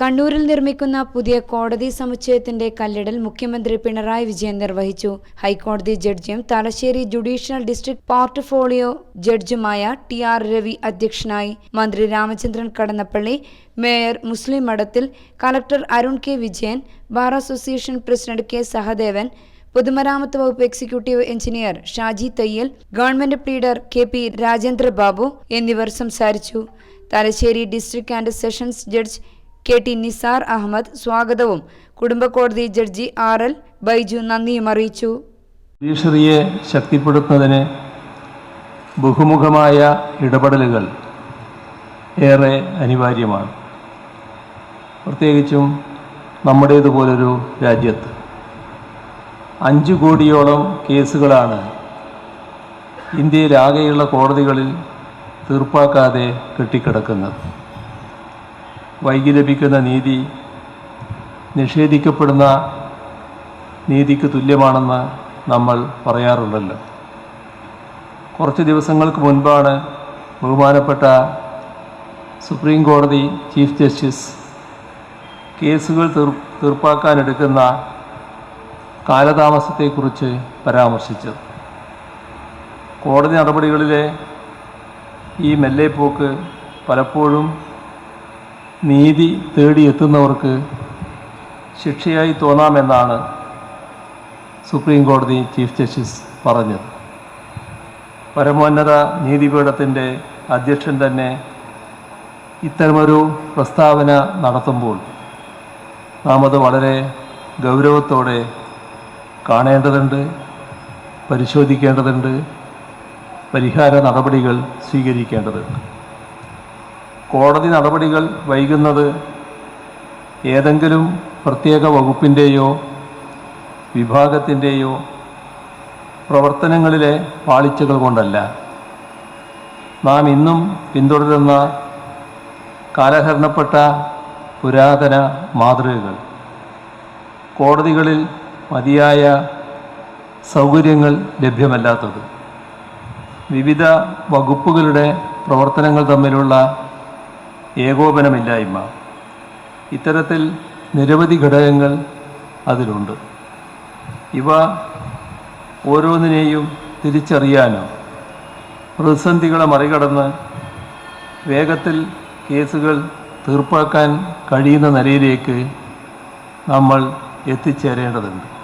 കണ്ണൂരിൽ നിർമ്മിക്കുന്ന പുതിയ കോടതി സമുച്ചയത്തിന്റെ കല്ലിടൽ മുഖ്യമന്ത്രി പിണറായി വിജയൻ നിർവഹിച്ചു. ഹൈക്കോടതി ജഡ്ജിയും തലശ്ശേരി ജുഡീഷ്യൽ ഡിസ്ട്രിക്ട് പോർട്ട്ഫോളിയോ ജഡ്ജുമായ ടി ആർ രവി അധ്യക്ഷനായി. മന്ത്രി Ramachandran Kadannappalli mayor Muslih Madathil collector Arun K Vijayan bar association president K Sahadevan പൊതുമരാമത്ത് വകുപ്പ് executive engineer Shaji Thayyil government pleader K P Rajendra Babu എന്നിവർ സംസാരിച്ചു. Thalassery district and sessions judge K T Nisar Ahmed സ്വാഗതവും. കുടുംബക്കോടതി ജഡ്ജി R L Baiju നന്ദിയും അറിയിച്ചു. ജുഡീഷ്യറിയെ ശക്തിപ്പെടുത്തുന്നതിന് ബഹുമുഖമായ ഇടപെടലുകൾ ഏറെ അനിവാര്യമാണ്. പ്രത്യേകിച്ചും നമ്മുടേതുപോലൊരു രാജ്യത്ത്. അഞ്ച് കോടിയോളം കേസുകളാണ് ഇന്ത്യയിലാകെയുള്ള കോടതികളിൽ തീർപ്പാക്കാതെ കെട്ടിക്കിടക്കുന്നത്. വൈകി ലഭിക്കുന്ന നീതി നിഷേധിക്കപ്പെടുന്ന നീതിക്ക് തുല്യമാണെന്ന് നമ്മൾ പറയാറുണ്ടല്ലോ. കുറച്ച് ദിവസങ്ങൾക്ക് മുൻപാണ് ബഹുമാനപ്പെട്ട സുപ്രീം കോടതി ചീഫ് ജസ്റ്റിസ് കേസുകൾ തീർ തീർപ്പാക്കാനെടുക്കുന്ന കാലതാമസത്തെക്കുറിച്ച് പരാമർശിച്ചത്. കോടതി നടപടികളിലെ ഈ മെല്ലെപ്പോക്ക് പലപ്പോഴും നീതി തേടിയെത്തുന്നവർക്ക് ശിക്ഷയായി തോന്നാമെന്നാണ് സുപ്രീം കോടതി ചീഫ് ജസ്റ്റിസ് പറഞ്ഞത്. പരമോന്നത നീതിപീഠത്തിന്റെ അധ്യക്ഷൻ തന്നെ ഇത്തരമൊരു പ്രസ്താവന നടത്തുമ്പോൾ നാം അത് വളരെ ഗൗരവത്തോടെ കാണേണ്ടതുണ്ട് പരിശോധിക്കേണ്ടതുണ്ട് പരിഹാര നടപടികൾ സ്വീകരിക്കേണ്ടതുണ്ട്. കോടതി നടപടികൾ വൈകുന്നത് ഏതെങ്കിലും പ്രത്യേക വകുപ്പിന്റെയോ വിഭാഗത്തിന്റെയോ പ്രവർത്തനങ്ങളിലെ പാളിച്ചകൾ കൊണ്ടല്ല. നാം ഇന്നും പിന്തുടരുന്ന കാലഹരണപ്പെട്ട പുരാതന മാതൃകകൾ. കോടതികളിൽ മതിയായ സൗകര്യങ്ങൾ ലഭ്യമല്ലാത്തത്. വിവിധ വകുപ്പുകളുടെ പ്രവർത്തനങ്ങൾ തമ്മിലുള്ള ഏകോപനമില്ലായ്മ. ഇത്തരത്തിൽ നിരവധി ഘടകങ്ങൾ അതിലുണ്ട്. ഇവ ഓരോന്നിനെയും തിരിച്ചറിയാനോ പ്രതിസന്ധികളെ മറികടന്ന് വേഗത്തിൽ കേസുകൾ തീർപ്പാക്കാൻ കഴിയുന്ന നിലയിലേക്ക് നമ്മൾ എത്തിച്ചേരേണ്ടതുണ്ട്.